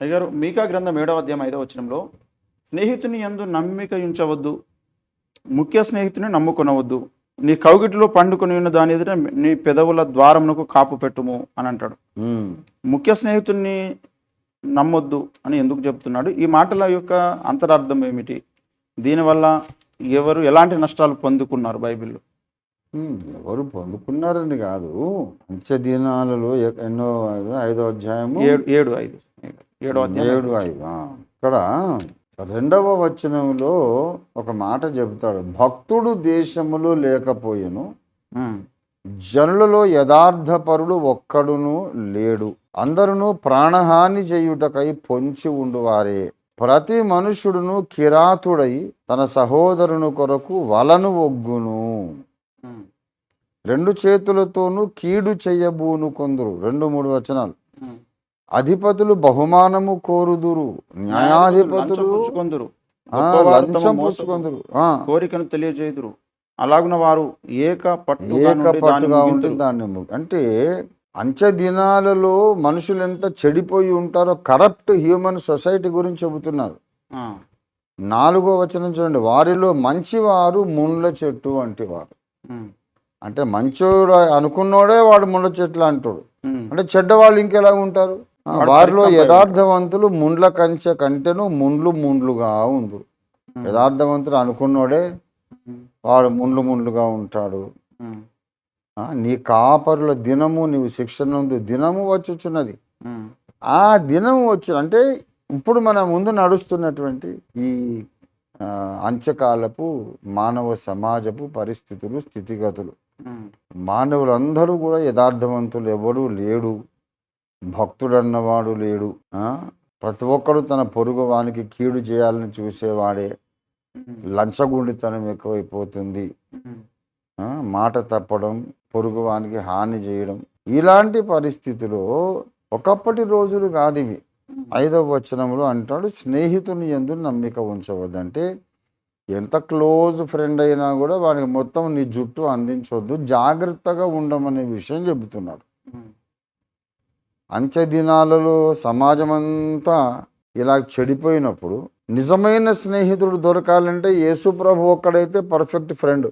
అయ్యారు మీకా గ్రంథం ఏడవ అధ్యాయం ఐదవ వచనంలో స్నేహితుని యందు నమ్మిక ఉంచవద్దు ముఖ్య స్నేహితుని నమ్ముకొనవద్దు నీ కౌగిటిలో పండుకొని ఉన్న దాని ఎదుట నీ పెదవుల ద్వారమునకు కాపు పెట్టుము అని అంటాడు. ముఖ్య స్నేహితుడిని నమ్మొద్దు అని ఎందుకు చెప్తున్నాడు? ఈ మాటల యొక్క అంతరార్థం ఏమిటి? దీనివల్ల ఎవరు ఎలాంటి నష్టాలు పొందుకున్నారు బైబిల్లో? ఎవరు పొందుకున్నారని కాదు. అంత్య దినాలలో ఎ- ఎన్నో ఐదో అధ్యాయము. ఏడు ఐదు. ఏడో ఐదు. ఇక్కడ రెండవ వచనంలో ఒక మాట చెబుతాడు. భక్తుడు దేశములో లేకపోయెను జనులలో యథార్థపరుడు ఒక్కడును లేడు. అందరును ప్రాణహాని చేయుటకై పొంచి ఉండువారే. ప్రతి మనుషుడును కిరాతుడై తన సహోదరుని కొరకు వలను ఒగ్గును. రెండు చేతులతోనూ కీడు చెయ్యబూను కొందరు. రెండు మూడు వచనాలు. అధిపతులు బహుమానము కోరుదురు. న్యాయాధిపతులు పుచ్చుకొందురు. తమ లంచం పుచ్చుకొందరు. కోరికను తెలియజేయుదురు. అలాగున వారు ఏక పట్టుగా దాన్ని ఏకపట్టుగా ముగింతురు. ఉంటుంది దాన్ని అంటే అంచె దినాలలో మనుషులు ఎంత చెడిపోయి ఉంటారో కరప్ట్ హ్యూమన్ సొసైటీ గురించి చెబుతున్నారు. నాలుగో వచనం చూడండి. వారిలో మంచివారు ముండ్ల చెట్టు వంటి వారు అంటే మంచోడు అనుకున్నోడే వాడు ముండ్ల చెట్లు అంటాడు. అంటే చెడ్డవాళ్ళు ఇంకెలా ఉంటారు? వారిలో యథార్థవంతులు ముండ్ల కంచె కంటెను ముండ్లు ముండ్లుగా ఉండు యథార్థవంతుడు అనుకున్నోడే వాడు ముండ్లు ముండ్లుగా ఉంటాడు. నీ కాపరుల దినము నీవు శిక్షణ దినము వచ్చుచున్నది. ఆ దినం వచ్చి అంటే ఇప్పుడు మన ముందు నడుస్తున్నటువంటి ఈ అంత్యకాలపు మానవ సమాజపు పరిస్థితులు స్థితిగతులు. మానవులందరూ కూడా యథార్థవంతులు ఎవడు లేడు. భక్తుడు అన్నవాడు లేడు? ప్రతి ఒక్కడు తన పొరుగు వానికి కీడు చేయాలని చూసేవాడే. లంచగుండితనం ఎక్కువైపోతుంది. మాట తప్పడం పొరుగు వానికి హాని చేయడం. ఇలాంటి పరిస్థితిలో ఒకప్పటి రోజులు కాదు ఇవి. ఐదవ వచనంలో అంటాడు స్నేహితుని ఎందు నమ్మిక ఉంచవద్దంటే ఎంత క్లోజ్ ఫ్రెండ్ అయినా కూడా వాడికి మొత్తం నీ జుట్టు అందించవద్దు జాగ్రత్తగా ఉండమనే విషయం చెబుతున్నాడు. ఉమ్, అంచె దినాలలో సమాజం అంతా ఇలా చెడిపోయినప్పుడు నిజమైన స్నేహితుడు దొరకాలంటే యేసు ప్రభు ఒక్కడైతే పర్ఫెక్ట్ ఫ్రెండ్.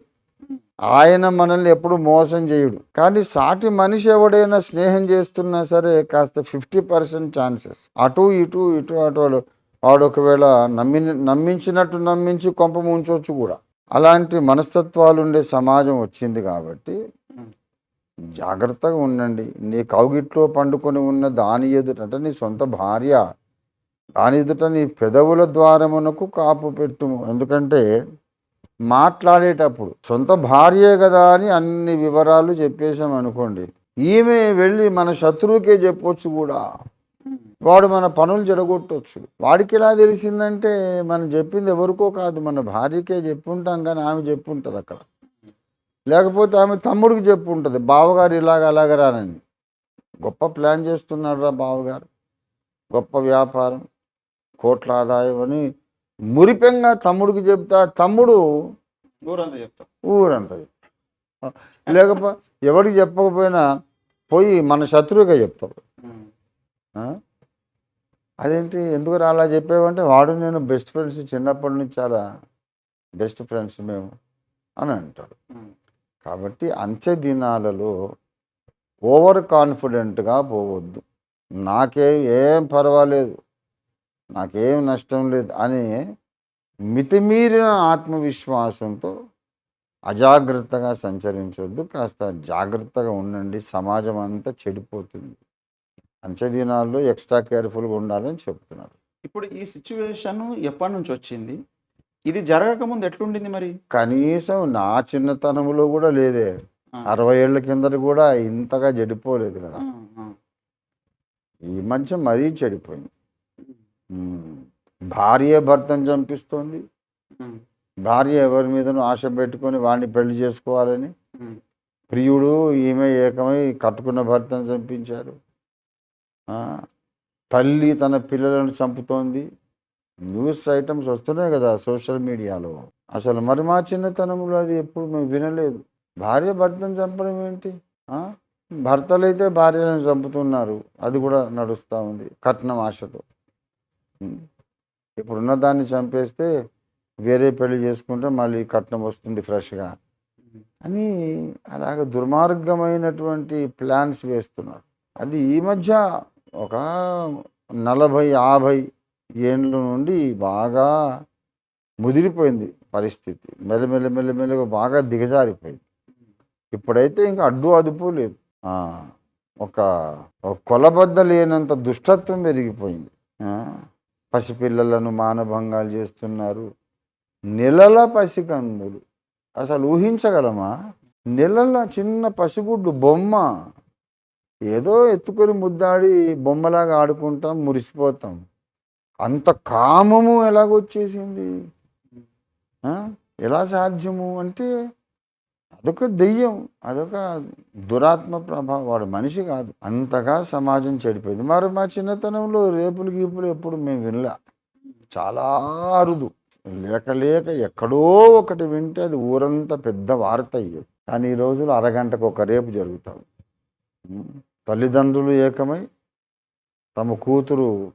ఆయన మనల్ని ఎప్పుడు మోసం చేయడు. కానీ సాటి మనిషి ఎవడైనా స్నేహం చేస్తున్నా సరే కాస్త ఫిఫ్టీ పర్సెంట్ ఛాన్సెస్. అటు ఇటు ఇటు అటు వాడు వాడు ఒకవేళ నమ్మి నమ్మించినట్టు నమ్మించి కొంప ముంచవచ్చు కూడా. అలాంటి మనస్తత్వాలు ఉండే సమాజం వచ్చింది కాబట్టి జాగ్రత్తగా ఉండండి. నీ కౌగిట్లో పండుకొని ఉన్న దాని ఎదుట అంటే నీ సొంత భార్య దాని ఎదుట నీ పెదవుల ద్వారమునకు కాపు పెట్టుము. ఎందుకంటే మాట్లాడేటప్పుడు సొంత భార్యే కదా అని అన్ని వివరాలు చెప్పేశాం అనుకోండి. ఈమె వెళ్ళి మన శత్రువుకే చెప్పొచ్చు కూడా. వాడు మన పనులు జడగొట్టవచ్చు వాడికి ఎలా తెలిసిందంటే మనం చెప్పింది ఎవరికో కాదు మన భార్యకే చెప్పుంటాం కానీ ఆమె చెప్పుంటుంది అక్కడ. లేకపోతే ఆమె తమ్ముడికి చెప్పుంటుంది బావగారు ఇలాగ అలాగ రానని. గొప్ప ప్లాన్ చేస్తున్నాడు రా బావగారు. గొప్ప వ్యాపారం కోట్ల ఆదాయం అని మురిపెంగా తమ్ముడికి చెప్తా తమ్ముడు ఊరంతా చెప్తాం. ఊరంతా చెప్తాడు. లేకపో ఎవరికి చెప్పకపోయినా పోయి మన శత్రువుగా చెప్తాడు? అదేంటి ఎందుకు అలా చెప్పావంటే వాడు నేను బెస్ట్ ఫ్రెండ్స్ చిన్నప్పటి నుంచి చాలా బెస్ట్ ఫ్రెండ్స్ మేము అని అంటాడు. కాబట్టి అంత్య దినాలలో ఓవర్ కాన్ఫిడెంట్గా పోవద్దు. నాకేం ఏం పర్వాలేదు. నాకేం నష్టం లేదు అని మితిమీరిన ఆత్మవిశ్వాసంతో అజాగ్రత్తగా సంచరించవద్దు కాస్త జాగ్రత్తగా ఉండండి సమాజం అంతా చెడిపోతుంది. అంత్య దినాల్లో ఎక్స్ట్రా కేర్ఫుల్గా ఉండాలని చెప్తున్నారు. ఇప్పుడు ఈ సిచ్యువేషన్ ఎప్పటి నుంచి వచ్చింది? ఇది జరగక ముందు ఎట్లుండింది మరి? కనీసం నా చిన్నతనంలో కూడా లేదే. అరవై ఏళ్ళ కిందట కూడా ఇంతగా చెడిపోలేదు కదా. ఈ మధ్య మరీ చెడిపోయింది. భార్య భర్తను చంపిస్తోంది. భార్య ఎవరి మీదనో ఆశ పెట్టుకొని వాడిని పెళ్ళి చేసుకోవాలని. ప్రియుడు ఈమె ఏకమై కట్టుకున్న భర్తను చంపించారు. తల్లి తన పిల్లలను చంపుతోంది. న్యూస్ ఐటమ్స్ వస్తున్నాయి కదా సోషల్ మీడియాలో. అసలు మరి మా చిన్నతనంలో అది ఎప్పుడు మేము వినలేదు. భార్య భర్తను చంపడం ఏంటి? భర్తలైతే భార్యలను చంపుతున్నారు. అది కూడా నడుస్తూ ఉంది కట్నం ఆశతో. ఇప్పుడున్న దాన్ని చంపేస్తే వేరే పెళ్ళి చేసుకుంటే మళ్ళీ కట్నం వస్తుంది ఫ్రెష్గా. అని అలాగ దుర్మార్గమైనటువంటి ప్లాన్స్ వేస్తున్నారు. అది ఈ మధ్య ఒక నలభై యాభై ఏండ్ల నుండి బాగా ముదిరిపోయింది పరిస్థితి. మెల్లమెల్ల మెల్లమెల్లగా బాగా దిగజారిపోయింది. ఇప్పుడైతే ఇంకా అడ్డు అదుపు లేదు. ఒక కొలబద్ద లేనంత దుష్టత్వం పెరిగిపోయింది. పసిపిల్లలను మానభంగాలు చేస్తున్నారు. నెలల పసికందులు. అసలు ఊహించగలమా? నెలల చిన్న పసిగుడ్డు బొమ్మ. ఏదో ఎత్తుకొని ముద్దాడి బొమ్మలాగా ఆడుకుంటాం మురిసిపోతాం. అంత కామము ఎలాగొచ్చేసింది? ఎలా సాధ్యము అంటే అదొక దెయ్యం అదొక దురాత్మ ప్రభావం. వాడు మనిషి కాదు. అంతగా సమాజం చెడిపోయింది. మరి మా చిన్నతనంలో రేపులు గీపులు ఎప్పుడు మేము వినలే. చాలా అరుదు. లేక లేక ఎక్కడో ఒకటి వింటే అది ఊరంతా పెద్ద వార్త అయ్యేది. కానీ ఈ రోజులు అరగంటకు ఒక రేపు జరుగుతాం. తల్లిదండ్రులు ఏకమై తమ కూతురు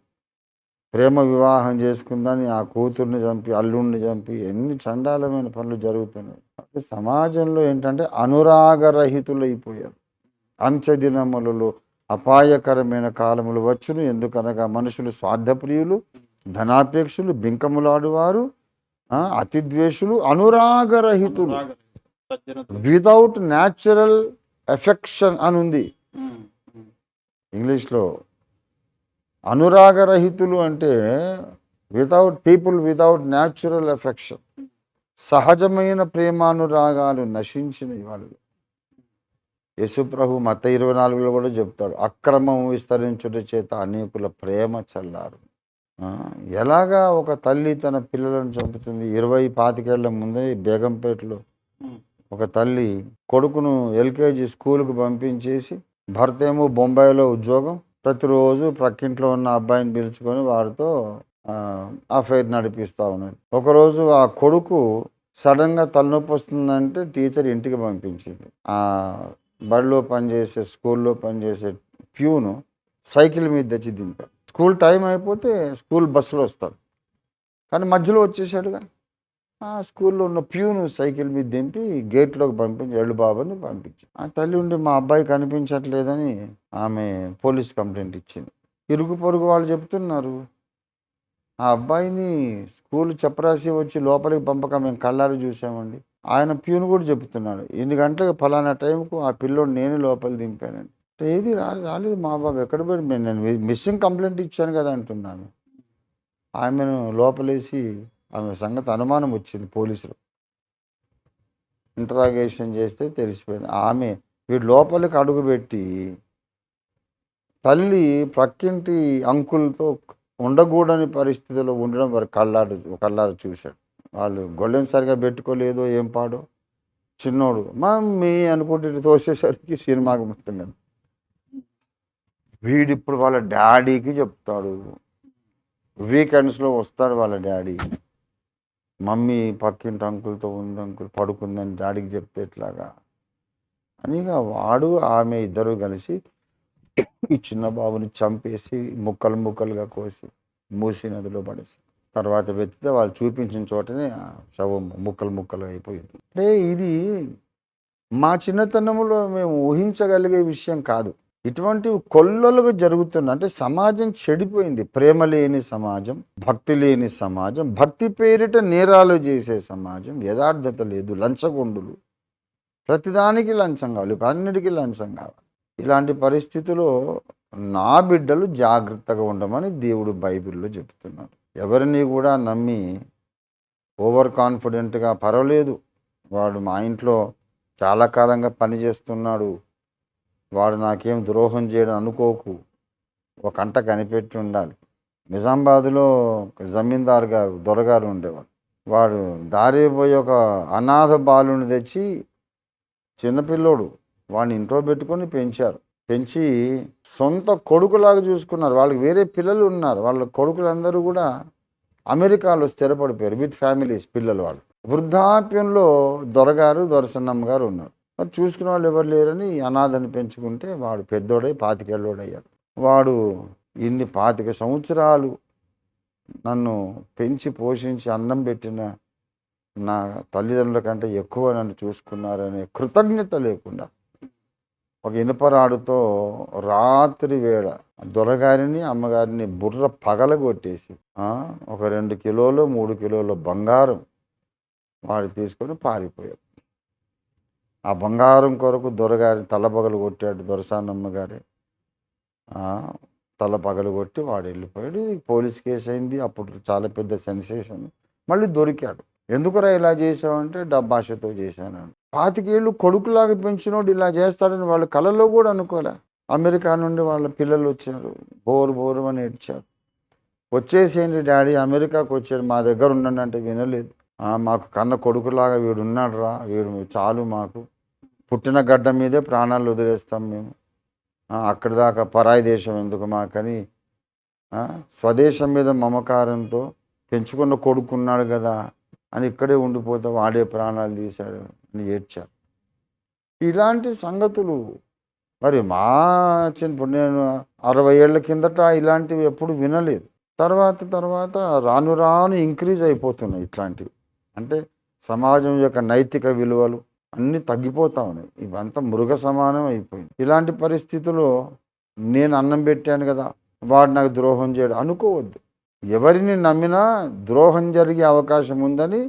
ప్రేమ వివాహం చేసుకుందని ఆ కూతుర్ని చంపి అల్లుడిని చంపి ఎన్ని చండాలమైన పనులు జరుగుతున్నాయి. అంటే సమాజంలో ఏంటంటే అనురాగరహితులైపోయారు. అంత్యదినములలో అపాయకరమైన కాలములు వచ్చును. ఎందుకనగా మనుషులు స్వార్థప్రియులు ధనాపేక్షులు బింకములాడువారు ఆ, అతిద్వేషులు అనురాగరహితులు. వితౌట్ న్యాచురల్ ఎఫెక్షన్ అని ఉంది ఇంగ్లీష్లో అనురాగరహితులు అంటే without people without natural affection సహజమైన ప్రేమానురాగాలు నశించిన వాళ్ళు యశుప్రభు మత ఇరవై నాలుగులో కూడా చెప్తాడు అక్రమం విస్తరించుట చేత అనేకుల ప్రేమ చల్లారు. ఎలాగా ఒక తల్లి తన పిల్లలను చంపుతుంది? ఇరవై పాతికేళ్ళ ముందే బేగంపేటలో ఒక తల్లి కొడుకును ఎల్కేజీ స్కూల్కి పంపించేసి భర్త ఏమో బొంబాయిలో ఉద్యోగం ప్రతిరోజు ప్రక్కింట్లో ఉన్న అబ్బాయిని పిలుచుకొని వారితో అఫైర్ నడిపిస్తూ ఉన్నది ఒకరోజు ఆ కొడుకు సడన్గా తలనొప్పి వస్తుందంటే టీచర్ ఇంటికి పంపించింది. ఆ బడిలో పనిచేసే స్కూల్లో పనిచేసే ప్యూను సైకిల్ మీద తెచ్చి దింపాడు స్కూల్ టైం అయిపోతే స్కూల్ బస్సులో వస్తాడు. కానీ మధ్యలో వచ్చేసాడుగా ఆ స్కూల్లో ఉన్న ప్యూను సైకిల్ మీద దింపి గేట్లోకి పంపించి ఎళ్ళు బాబుని పంపించాడు ఆ తల్లి ఉండి మా అబ్బాయి కనిపించట్లేదని ఆమె పోలీస్ కంప్లైంట్ ఇచ్చింది. ఇరుగు పొరుగు వాళ్ళు చెప్తున్నారు ఆ అబ్బాయిని స్కూల్ చెప్పరాసి వచ్చి లోపలికి పంపక మేము కళ్ళారు చూసామండి. ఆయన ప్యూన్ కూడా చెప్తున్నాడు ఎన్ని గంటలకు ఫలానా టైంకు ఆ పిల్లోడు నేను లోపల దింపానండి. అంటే ఏది రా రాలేదు మా బాబు ఎక్కడ పోయి నేను మిస్సింగ్ కంప్లైంట్ ఇచ్చాను కదా అంటున్నాను. ఆమెను లోపలేసి ఆమె సంగతి అనుమానం వచ్చింది పోలీసులు. ఇంటరాగేషన్ చేస్తే తెలిసిపోయింది. ఆమె వీడు లోపలికి అడుగుపెట్టి తల్లి ప్రక్కింటి అంకులతో ఉండకూడని పరిస్థితిలో ఉండడం వారు కళ్ళాడు కళ్ళారు చూశాడు. వాళ్ళు గొల్లెం సరిగా పెట్టుకోలేదో ఏం పాడో? చిన్నోడు మమ్మీ అనుకుంటే తోసేసరికి సినిమాకి మొత్తం కానీ వీడిప్పుడు వాళ్ళ డాడీకి చెప్తాడు. వీకెండ్స్లో వస్తాడు వాళ్ళ డాడీ. మమ్మీ పక్కింటి అంకుల్తో ఉంది అంకుల్ పడుకుందని డాడీకి చెప్తే ఎట్లాగా? అని ఇక వాడు ఆమె ఇద్దరు కలిసి ఈ చిన్న బాబుని చంపేసి ముక్కలు ముక్కలుగా కోసి మూసి నదిలో పడేసి తర్వాత వెతితే వాళ్ళు చూపించిన చోటనే శవం ముక్కలు ముక్కలు అయిపోయింది. అంటే ఇది మా చిన్నతనంలో మేము ఊహించగలిగే విషయం కాదు. ఇటువంటివి కొల్లలుగా జరుగుతున్న అంటే సమాజం చెడిపోయింది. ప్రేమ లేని సమాజం భక్తి లేని సమాజం భక్తి పేరిట నేరాలు చేసే సమాజం యథార్థత లేదు లంచగొండులు. ప్రతిదానికి లంచం కావాలి ఇప్పుడు అన్నిటికీ లంచం కావాలి. ఇలాంటి పరిస్థితిలో నా బిడ్డలు జాగ్రత్తగా ఉండమని దేవుడు బైబిల్లో చెప్తున్నాడు. ఎవరిని కూడా నమ్మి ఓవర్ కాన్ఫిడెంట్గా పర్వాలేదు. వాడు మా ఇంట్లో చాలా కాలంగా పనిచేస్తున్నాడు వాడు నాకేం ద్రోహం చేయడం అనుకోకు. ఒక అంట కనిపెట్టి ఉండాలి. నిజామాబాద్లో జమీందారు జమీందార్ గారు దొరగారు ఉండేవాడు. వాడు దారి పోయి ఒక అనాథ బాలుని తెచ్చి చిన్నపిల్లోడు వాడిని ఇంట్లో పెట్టుకొని పెంచారు. పెంచి సొంత కొడుకులాగా చూసుకున్నారు. వాళ్ళకి వేరే పిల్లలు ఉన్నారు. వాళ్ళ కొడుకులందరూ కూడా అమెరికాలో స్థిరపడిపోయారు విత్ ఫ్యామిలీస్ పిల్లలు వాళ్ళు. వృద్ధాప్యంలో దొరగారు దొరసన్నమ్మ గారు ఉన్నారు. మరి చూసుకునే వాళ్ళు ఎవరు లేరని ఈ అనాథని పెంచుకుంటే వాడు పెద్దోడై పాతికేళ్ళోడయ్యాడు వాడు ఇన్ని పాతిక సంవత్సరాలు నన్ను పెంచి పోషించి అన్నం పెట్టిన నా తల్లిదండ్రుల కంటే ఎక్కువ నన్ను చూసుకున్నారనే కృతజ్ఞత లేకుండా ఒక ఇనుపరాడుతో రాత్రి వేళ దొరగారిని అమ్మగారిని బుర్ర పగలగొట్టేసి కొట్టేసి ఒక రెండు కిలోలు మూడు కిలోలు బంగారం వాడు తీసుకొని పారిపోయాడు. ఆ బంగారం కొరకు దొరగారిని తల పగలు కొట్టాడు దొరసానమ్మగారి తల పగలు కొట్టి వాడు వెళ్ళిపోయాడు. ఇది పోలీస్ కేసు అయింది. అప్పుడు చాలా పెద్ద సెన్సేషన్. మళ్ళీ దొరికాడు. ఎందుకురా ఇలా చేసావంటే డబ్బాషతో చేశాను పాతికేళ్ళు కొడుకులాగా పెంచినోడు ఇలా చేస్తాడని వాళ్ళ కళలో కూడా అనుకోలే. అమెరికా నుండి వాళ్ళ పిల్లలు వచ్చారు. బోరు బోరు అని ఏడ్చారు. వచ్చేసేయండి డాడీ అమెరికాకు వచ్చాడు. మా దగ్గర ఉండండి అంటే వినలేదు. మాకు కన్న కొడుకులాగా వీడు ఉన్నాడు రా వీడు చాలు మాకు. పుట్టిన గడ్డ మీదే ప్రాణాలు వదిలేస్తాం మేము. అక్కడి దాకా పరాయి దేశం ఎందుకు మాకని? స్వదేశం మీద మమకారంతో పెంచుకున్న కొడుకున్నాడు కదా. అని ఇక్కడే ఉండిపోతా వాడే ప్రాణాలు తీశాడు అని ఏడ్చారు. ఇలాంటి సంగతులు మరి మా చిన్నప్పుడు నేను అరవై ఏళ్ళ కిందట ఇలాంటివి ఎప్పుడు వినలేదు. తర్వాత తర్వాత రాను రాను ఇంక్రీజ్ అయిపోతున్నాయి ఇట్లాంటివి. అంటే సమాజం యొక్క నైతిక విలువలు అన్నీ తగ్గిపోతా ఉన్నాయి. ఇవంతా మృగ సమానం అయిపోయింది. ఇలాంటి పరిస్థితుల్లో నేను అన్నం పెట్టాను కదా వాడు నాకు ద్రోహం చేయడు అనుకోవద్దు. ఎవరిని నమ్మినా ద్రోహం జరిగే అవకాశం ఉందని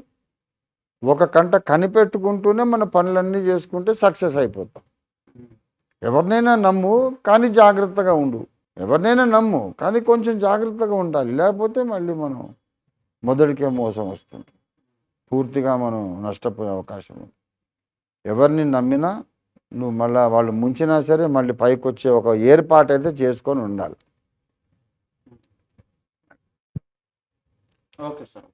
ఒక కంట కనిపెట్టుకుంటూనే మన పనులన్నీ చేసుకుంటే సక్సెస్ అయిపోతాం. ఎవరినైనా నమ్ము కానీ జాగ్రత్తగా ఉండు. ఎవరినైనా నమ్ము కానీ కొంచెం జాగ్రత్తగా ఉండాలి. లేకపోతే మళ్ళీ మనం మొదటికే మోసం వస్తుంది. పూర్తిగా మనం నష్టపోయే అవకాశం ఉంది. ఎవరిని నమ్మినా నువ్వు మళ్ళీ వాళ్ళు ముంచినా సరే మళ్ళీ పైకి వచ్చే ఒక ఏర్పాటు అయితే చేసుకొని ఉండాలి. Okay sir